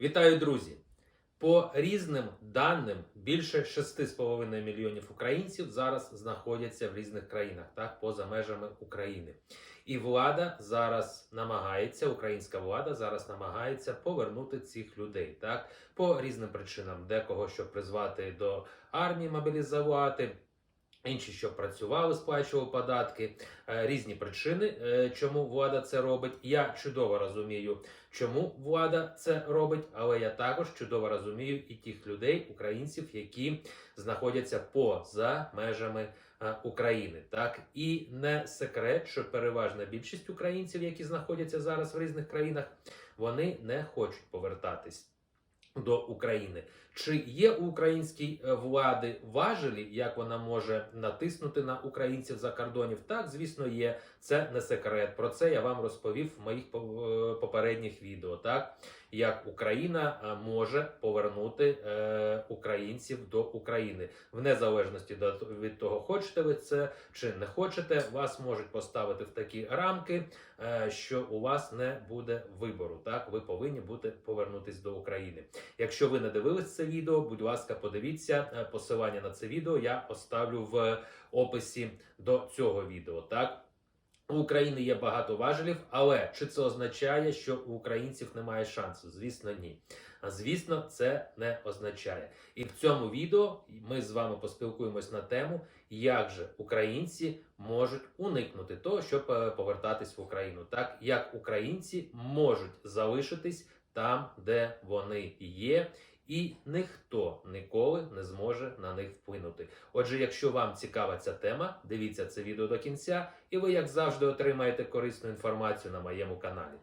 Вітаю, друзі! По різним даним, більше 6,5 мільйонів українців зараз знаходяться в різних країнах, так, поза межами України. І влада зараз намагається, українська влада зараз намагається повернути цих людей, так, по різним причинам, декого щоб призвати до армії, мобілізувати. Інші, що працювали, сплачували податки, Е, різні причини, е, чому влада це робить. Я чудово розумію, чому влада це робить, але я також чудово розумію і тих людей, українців, які знаходяться поза межами е, України. Так і не секрет, що переважна більшість українців, які знаходяться зараз в різних країнах, вони не хочуть повертатись. До України чи є у українській е, влади важелі, як вона може натиснути на українців за кордонів? Так, звісно, є. Це не секрет. Про це я вам розповів в моїх е, попередніх відео. Так як Україна е, може повернути е, українців до України в незалежності від того, хочете ви це чи не хочете, вас можуть поставити в такі рамки, е, що у вас не буде вибору. Так, ви повинні бути повернутись до України. Якщо ви не дивились це відео, будь ласка, подивіться посилання на це відео. Я оставлю в описі до цього відео. Так. У України є багато важелів, але чи це означає, що у українців немає шансу? Звісно, ні. А звісно, це не означає. І в цьому відео ми з вами поспілкуємось на тему, як же українці можуть уникнути того, щоб е, повертатись в Україну. Так як українці можуть залишитись там, де вони є, і ніхто ніколи не зможе на них вплинути. Отже, якщо вам цікава ця тема, дивіться це відео до кінця, і ви, як завжди, отримаєте корисну інформацію на моєму каналі.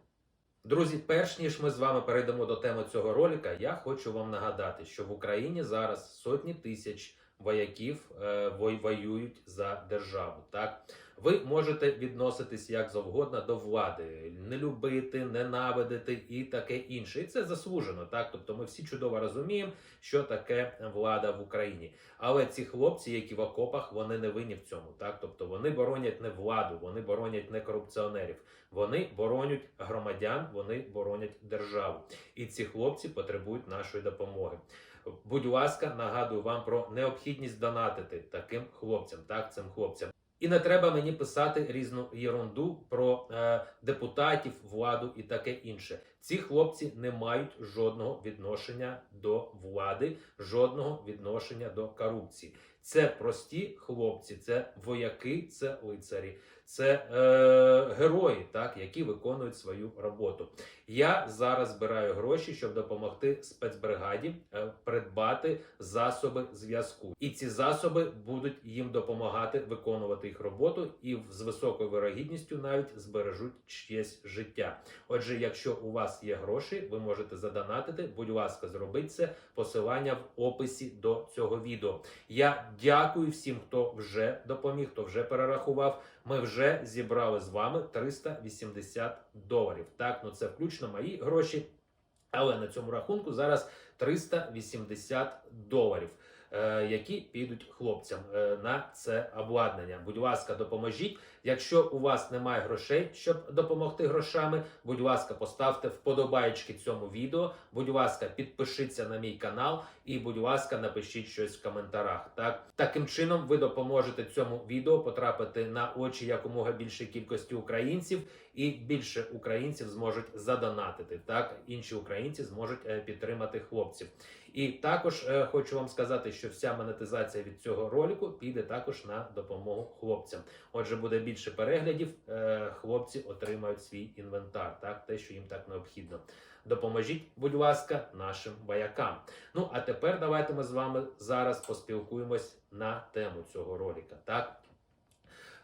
Друзі, перш ніж ми з вами перейдемо до теми цього ролика, я хочу вам нагадати, що в Україні зараз сотні тисяч вояків е, воюють за державу. Так ви можете відноситись як завгодно до влади, не любити, ненавидити і таке інше. І це заслужено. Так, тобто ми всі чудово розуміємо, що таке влада в Україні. Але ці хлопці, які в окопах, вони не винні в цьому. Так, тобто вони боронять не владу, вони боронять не корупціонерів, вони боронять громадян, вони боронять державу. І ці хлопці потребують нашої допомоги. Будь ласка, нагадую вам про необхідність донатити таким хлопцям, так цим хлопцям. І не треба мені писати різну єрунду про е, депутатів, владу і таке інше. Ці хлопці не мають жодного відношення до влади, жодного відношення до корупції. Це прості хлопці, це вояки, це лицарі, це е, герої, так, які виконують свою роботу. Я зараз збираю гроші, щоб допомогти спецбригаді е, придбати засоби зв'язку. І ці засоби будуть їм допомагати виконувати їх роботу і з високою вирогідністю навіть збережуть чиєсь життя. Отже, якщо у вас є гроші, ви можете задонатити. Будь ласка, зробіть це посилання в описі до цього відео. Я дякую всім, хто вже допоміг, хто вже перерахував. Ми вже зібрали з вами 380 доларів. Так, ну це включно мої гроші. Але на цьому рахунку зараз 380 доларів, е, які підуть хлопцям е, на це обладнання. Будь ласка, допоможіть. Якщо у вас немає грошей, щоб допомогти грошами, будь ласка, поставте вподобайки цьому відео. Будь ласка, підпишіться на мій канал і, будь ласка, напишіть щось в коментарях. Так таким чином ви допоможете цьому відео потрапити на очі якомога більшій кількості українців, і більше українців зможуть задонатити. Так інші українці зможуть е, підтримати хлопців. І також е, хочу вам сказати, що вся монетизація від цього ролику піде також на допомогу хлопцям. Отже, буде більше переглядів. е, Хлопці отримають свій інвентар, так те, що їм так необхідно. Допоможіть, будь ласка, нашим воякам. Ну а тепер давайте ми з вами зараз поспілкуємось на тему цього роліка. Так.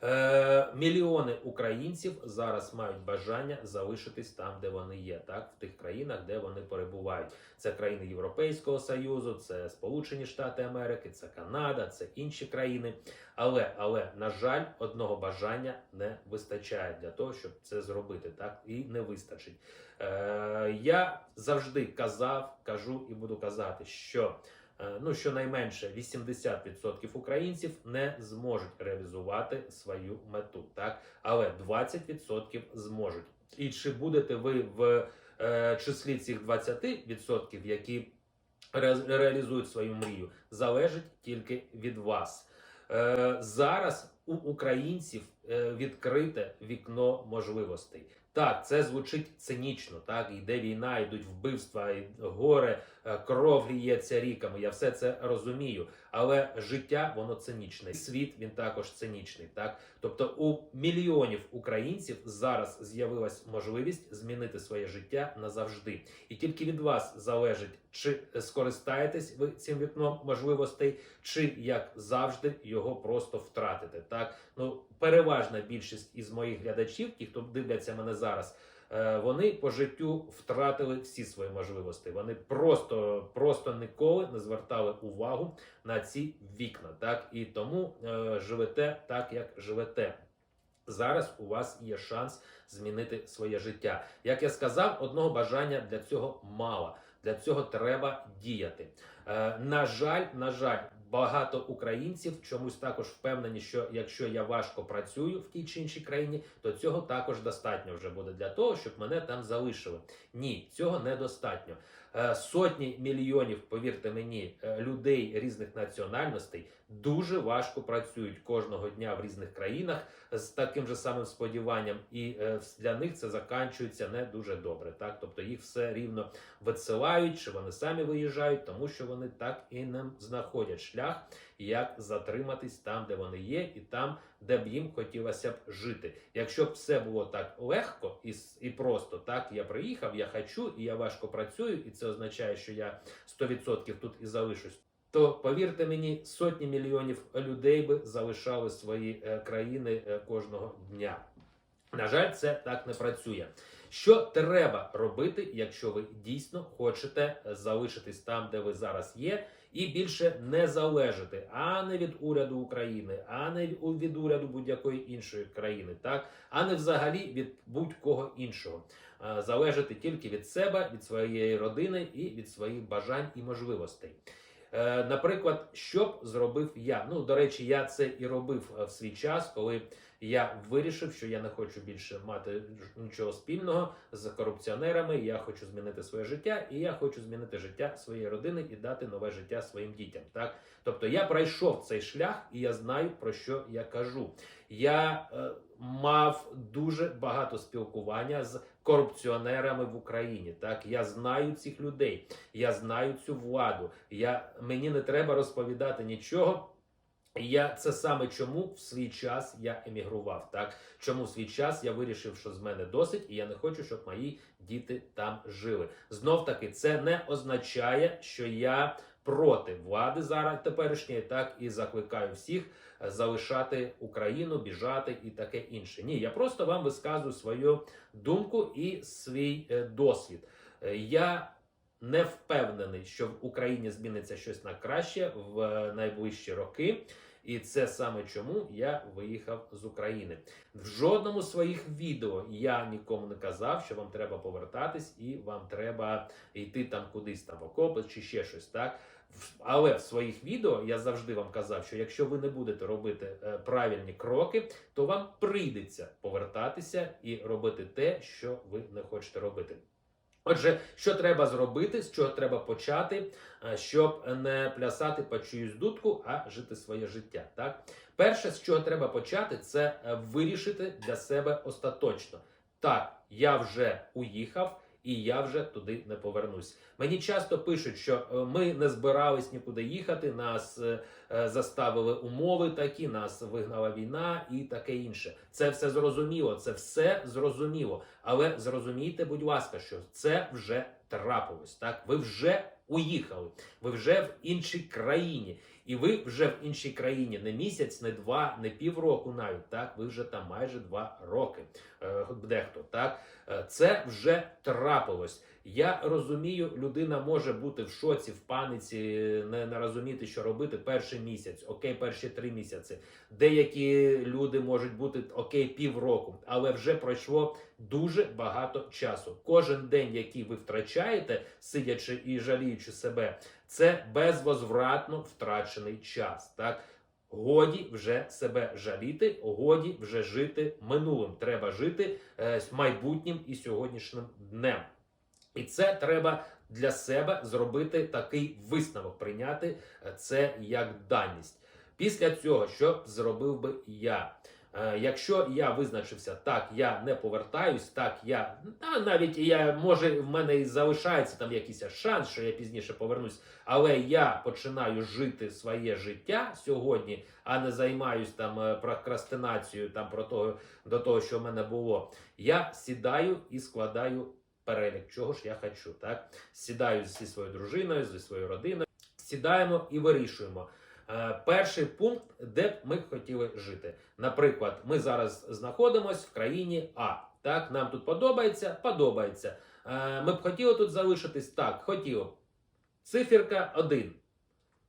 Е, мільйони українців зараз мають бажання залишитись там, де вони є, так в тих країнах, де вони перебувають. Це країни Європейського Союзу, це Сполучені Штати Америки, це Канада, це інші країни. Але, але на жаль, одного бажання не вистачає для того, щоб це зробити, так і не вистачить. Е, я завжди казав, кажу і буду казати, що ну щонайменше 80% українців не зможуть реалізувати свою мету, так але 20% зможуть. І чи будете ви в е, числі цих 20%, які ре- реалізують свою мрію, залежить тільки від вас. Е, зараз у українців е, відкрите вікно можливостей. Так, це звучить цинічно. Так, йде війна, йдуть вбивства, горе, е, кров ліється ріками. Я все це розумію. Але життя воно цинічне. Світ він також цинічний. Так, тобто у мільйонів українців зараз з'явилась можливість змінити своє життя назавжди. І тільки від вас залежить, чи скористаєтесь ви цим вікном можливостей, чи як завжди його просто втратите. Так, ну переважна більшість із моїх глядачів, ті, хто дивляться мене зараз. Е, Вони по життю втратили всі свої можливості. Вони просто, просто ніколи не звертали увагу на ці вікна. Так і тому е, живете так, як живете. Зараз у вас є шанс змінити своє життя. Як я сказав, одного бажання для цього мало. Для цього треба діяти. Е, на жаль, на жаль, багато українців чомусь також впевнені, що якщо я важко працюю в тій чи іншій країні, то цього також достатньо вже буде для того, щоб мене там залишили. Ні, цього недостатньо. Е, Сотні мільйонів, повірте мені, е, людей різних національностей дуже важко працюють кожного дня в різних країнах з таким же самим сподіванням, і е, для них це заканчується не дуже добре. Так, тобто їх все рівно відсилають, чи вони самі виїжджають, тому що вони так і не знаходять шлях, як затриматись там, де вони є, і там, де б їм хотілося б жити. Якщо б все було так легко і, і просто, так я приїхав, я хочу, і я важко працюю, і це означає, що я 100% тут і залишусь. То повірте мені, сотні мільйонів людей би залишали свої е, країни е, кожного дня. На жаль, це так не працює. Що треба робити, якщо ви дійсно хочете е, залишитись там, де ви зараз є, і більше не залежати а не від уряду України, а не від уряду будь-якої іншої країни, так а не взагалі від будь-кого іншого. Залежати тільки від себе, від своєї родини і від своїх бажань і можливостей. Е, Наприклад, що б зробив я? Ну, до речі, я це і робив е, в свій час, коли я вирішив, що я не хочу більше мати нічого спільного з корупціонерами. Я хочу змінити своє життя, і я хочу змінити життя своєї родини і дати нове життя своїм дітям. Так, тобто я пройшов цей шлях, і я знаю про що я кажу. Я е, мав дуже багато спілкування з корупціонерами в Україні. Так, я знаю цих людей, я знаю цю владу. Я мені не треба розповідати нічого. Я це саме чому в свій час я емігрував. Так чому в свій час я вирішив, що з мене досить, і я не хочу, щоб мої діти там жили. Знов таки, це не означає, що я проти влади зараз теперішньої, так і закликаю всіх е, залишати Україну, біжати і таке інше. Ні, я просто вам висказую свою думку і свій е, досвід. Е, Я не впевнений, що в Україні зміниться щось на краще в е, найближчі роки. І це саме чому я виїхав з України. В жодному своїх відео я нікому не казав, що вам треба повертатись і вам треба йти там кудись там в окопи чи ще щось. Так але в своїх відео я завжди вам казав, що якщо ви не будете робити е, правильні кроки, то вам прийдеться повертатися і робити те, що ви не хочете робити. Отже, що треба зробити, з чого треба почати, е, щоб не плясати по чиюсь дудку, а жити своє життя. Так, перше, з чого треба почати, це е, вирішити для себе остаточно. Так, я вже уїхав. І я вже туди не повернусь. Мені часто пишуть, що е, ми не збирались нікуди їхати, нас е, е, заставили умови такі, нас вигнала війна і таке інше. Це все зрозуміло, це все зрозуміло. Але зрозумійте, будь ласка, що це вже трапилось. Так, ви вже уїхали, ви вже в іншій країні, і ви вже в іншій країні не місяць, не два, не півроку навіть. Так, ви вже там майже два роки. Е, дехто так, Е, це вже трапилось. Я розумію, людина може бути в шоці, в паниці, не, не розуміти, що робити перший місяць, окей, перші три місяці. Деякі люди можуть бути окей півроку, але вже пройшло дуже багато часу. Кожен день, який ви втрачаєте, сидячи і жаліючи себе, це безвозвратно втрачений час. Так. Годі вже себе жаліти, годі вже жити минулим. Треба жити е, майбутнім і сьогоднішнім днем. І це треба для себе зробити такий висновок, прийняти е, це як даність. Після цього, що зробив би я? Е, Якщо я визначився, так, я не повертаюсь, так, я та навіть я може в мене і залишається там якийсь шанс, що я пізніше повернусь, але я починаю жити своє життя сьогодні, а не займаюсь там е, прокрастинацією там про того до того, що в мене було. Я сідаю і складаю перелік, чого ж я хочу. Так сідаю зі своєю дружиною, зі своєю родиною, сідаємо і вирішуємо. Е, Перший пункт, де б ми хотіли жити. Наприклад, ми зараз знаходимося в країні А. Так, нам тут подобається, подобається. Е, Ми б хотіли тут залишитись так, хотіли. Циферка 1.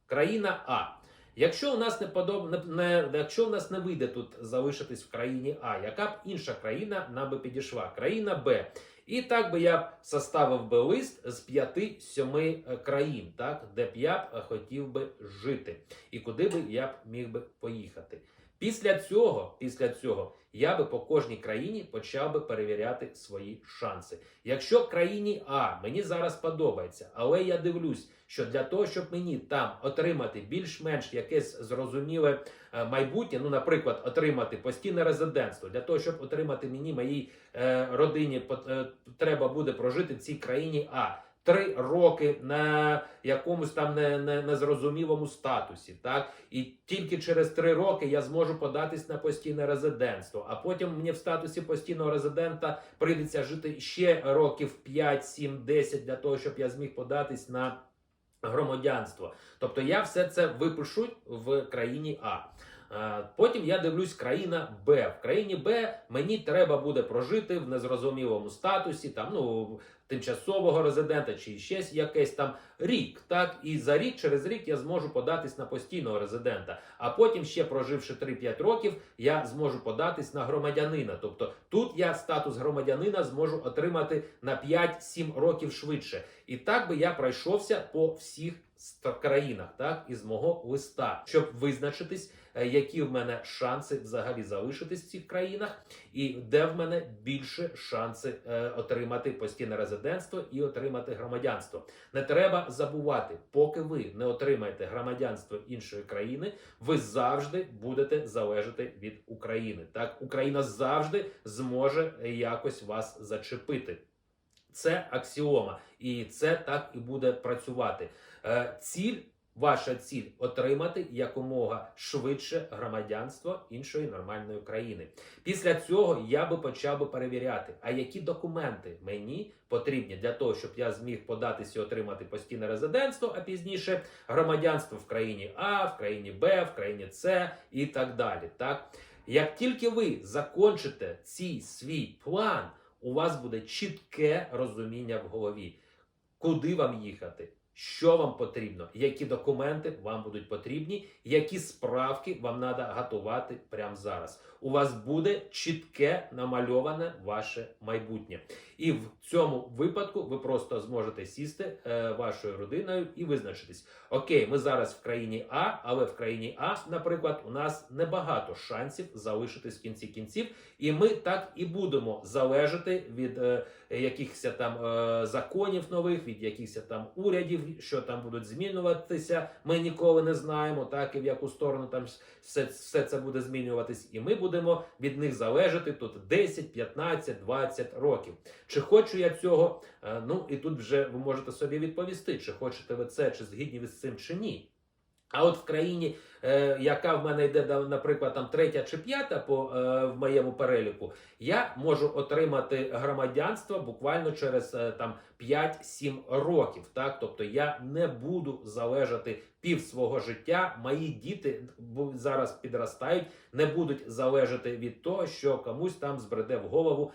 Країна А. Якщо у нас не подоб... не, якщо у нас не вийде тут залишитись в країні А, яка б інша країна нам би підійшла? Країна Б. І так би я б составив би лист з 5-7 країн, так, де б я б е, хотів би жити, і куди би я б міг би поїхати. Після цього, після цього, я би по кожній країні почав би перевіряти свої шанси. Якщо країні А мені зараз подобається, але я дивлюсь, що для того, щоб мені там отримати більш-менш якесь зрозуміле е, майбутнє, ну, наприклад, отримати постійне резидентство, для того, щоб отримати мені моїй е, родині, е, треба буде прожити в цій країні А. Три роки на якомусь там не, не, незрозумілому статусі, так і тільки через три роки я зможу податись на постійне резидентство. А потім мені в статусі постійного резидента прийдеться жити ще років 5, 7, 10 для того, щоб я зміг податись на громадянство. Тобто я все це випишу в країні А. Потім я дивлюсь країна Б. В країні Б мені треба буде прожити в незрозумілому статусі, там ну тимчасового резидента чи ще якесь там рік. Так і за рік, через рік я зможу податись на постійного резидента. А потім, ще проживши 3-5 років, я зможу податись на громадянина. Тобто тут я статус громадянина зможу отримати на 5-7 років швидше. І так би я пройшовся по всіх країнах, так із мого листа, щоб визначитись, е, які в мене шанси взагалі залишитись в цих країнах, і де в мене більше шанси е, отримати постійне резидентство і отримати громадянство. Не треба забувати, поки ви не отримаєте громадянство іншої країни, ви завжди будете залежати від України. Так, Україна завжди зможе якось вас зачепити. Це аксіома, і це так і буде працювати. Е, Ціль, ваша ціль отримати якомога швидше громадянство іншої нормальної країни. Після цього я би почав би перевіряти, а які документи мені потрібні для того, щоб я зміг податися і отримати постійне резидентство, а пізніше громадянство в країні А, в країні Б, в країні С і так далі. Так, як тільки ви закончите цей свій план, у вас буде чітке розуміння в голові, куди вам їхати, що вам потрібно, які документи вам будуть потрібні, які справки вам треба готувати прямо зараз. У вас буде чітке намальоване ваше майбутнє. І в цьому випадку ви просто зможете сісти е, вашою родиною і визначитись. Окей, ми зараз в країні А, але в країні А, наприклад, у нас небагато шансів залишитись в кінці кінців, і ми так і будемо залежати від е, якихось там е, законів нових, від якихось там урядів, що там будуть змінюватися. Ми ніколи не знаємо, так і в яку сторону там все, все це буде змінюватись, і ми будемо від них залежати тут 10, 15, 20 років. Чи хочу я цього? Е, Ну і тут вже ви можете собі відповісти, чи хочете ви це, чи згідні ви з цим, чи ні. А от в країні, е, яка в мене йде, наприклад, там третя чи п'ята по е, в моєму переліку, я можу отримати громадянство буквально через е, там 5-7 років. Так, тобто я не буду залежати пів свого життя. Мої діти зараз підростають, не будуть залежати від того, що комусь там збреде в голову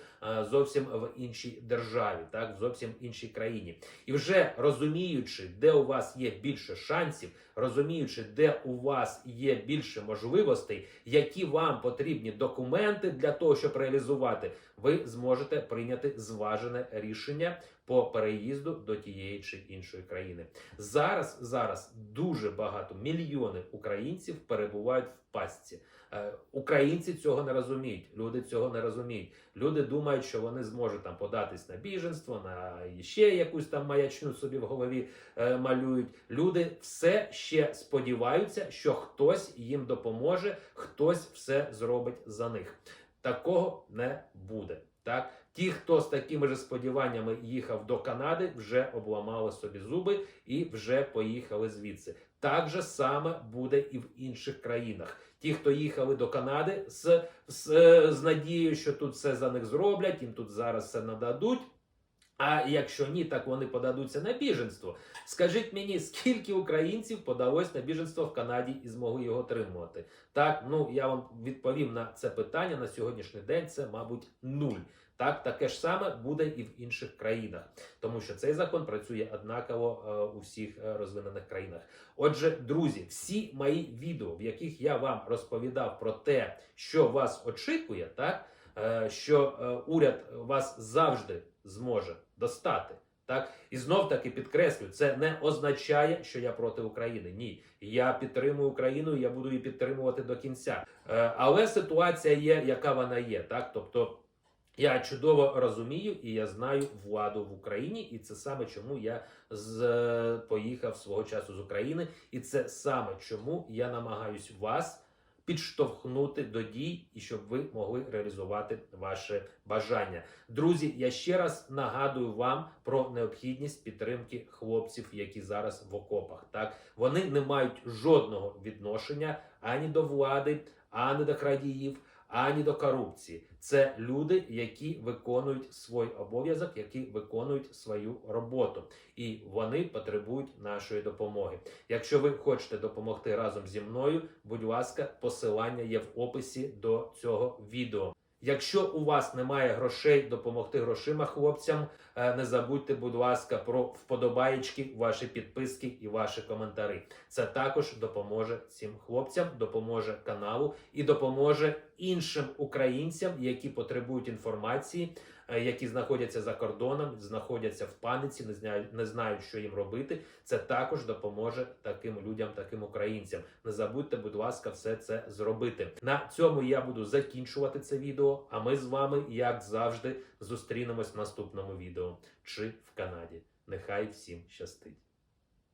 зовсім в іншій державі, так зовсім іншій країні. І вже розуміючи, де у вас є більше шансів, розуміючи, де у вас є більше можливостей, які вам потрібні документи для того, щоб реалізувати, ви зможете прийняти зважене рішення по переїзду до тієї чи іншої країни. Зараз зараз дуже багато мільйони українців перебувають в пастці. Е, Українці цього не розуміють. Люди цього не розуміють. Люди думають, що вони зможуть там податись на біженство, на ще якусь там маячню собі в голові е, малюють. Люди все ще сподіваються, що хтось їм допоможе, хтось все зробить за них. Такого не буде. Так, ті, хто з такими ж сподіваннями їхав до Канади, вже обламали собі зуби і вже поїхали звідси. Так же саме буде і в інших країнах. Ті, хто їхали до Канади з, з, з надією, що тут все за них зроблять, їм тут зараз все нададуть. А якщо ні, так вони подадуться на біженство. Скажіть мені, скільки українців подалось на біженство в Канаді і змогли його отримувати? Так, ну я вам відповім на це питання на сьогоднішній день. Це, мабуть, нуль. Так, таке ж саме буде і в інших країнах, тому що цей закон працює однаково е, у всіх е, розвинених країнах. Отже, друзі, всі мої відео, в яких я вам розповідав про те, що вас очікує, так е, що уряд вас завжди зможе достати. Так і знов таки підкреслю, це не означає, що я проти України. Ні, я підтримую Україну, і я буду її підтримувати до кінця. Е, але ситуація є, яка вона є. Так, тобто я чудово розумію і я знаю владу в Україні, і це саме чому я з е, поїхав свого часу з України, і це саме чому я намагаюсь вас підштовхнути до дій і щоб ви могли реалізувати ваше бажання. Друзі, я ще раз нагадую вам про необхідність підтримки хлопців, які зараз в окопах. Так вони не мають жодного відношення ані до влади, ані до крадіїв. Ані до корупції. Це люди, які виконують свій обов'язок, які виконують свою роботу, і вони потребують нашої допомоги. Якщо ви хочете допомогти разом зі мною, будь ласка, посилання є в описі до цього відео. Якщо у вас немає грошей допомогти грошима хлопцям, е, не забудьте, будь ласка, про вподобаєчки, ваші підписки і ваші коментарі. Це також допоможе цим хлопцям, допоможе каналу і допоможе іншим українцям, які потребують інформації, які знаходяться за кордоном, знаходяться в паниці, не знають, не знають, що їм робити. Це також допоможе таким людям, таким українцям. Не забудьте, будь ласка, все це зробити. На цьому я буду закінчувати це відео. А ми з вами, як завжди, зустрінемось в наступному відео чи в Канаді. Нехай всім щастить!